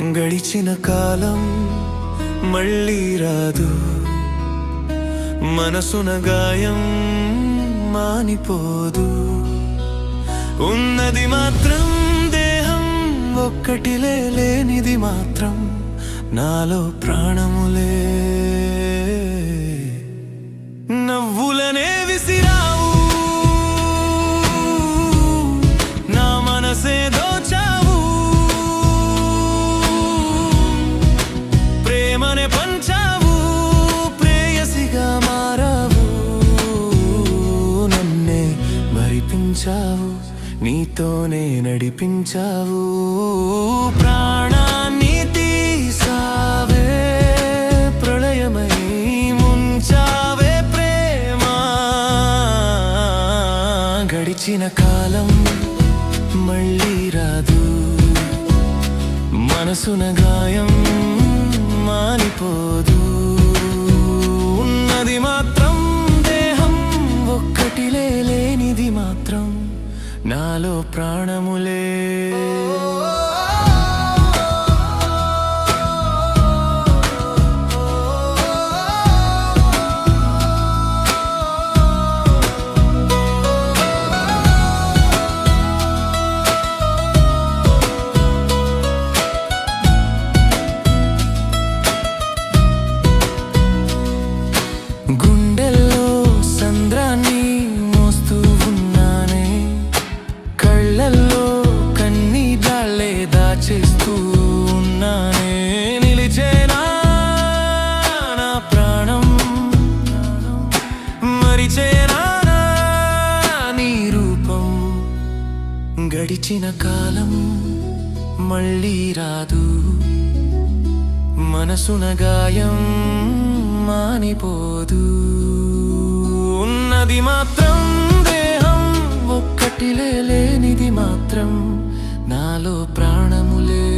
గడిచిన కాలం మళ్ళీ రాదు. మనసున గాయం మానిపోదు. ఉన్నది మాత్రం దేహం ఒక్కటిలే లేనిది మాత్రం నాలో ప్రాణములే. నవ్వులనే విసిరావు నా మనసేదో పంచావు ప్రేయసిగా మారావు. నన్నే మరిపించావు నీతోనే నడిపించావు. ప్రాణాన్ని తీసావే ప్రళయమై ముంచావే ప్రేమ. గడిచిన కాలం మళ్ళీ రాదు. మనసున గాయం పోదు ఉన్నది మాత్రం దేహం ఒక్కటిలే లేనిది మాత్రం. నాలో ప్రాణములే. మరిచేనా నీ రూపం? గడిచిన కాలం మళ్ళీ రాదు. మనసున గాయం మానిపోదు. ఉన్నది మాత్రం దేహం ఒక్కటిలే లేనిది మాత్రం. నాలో ప్రాణములే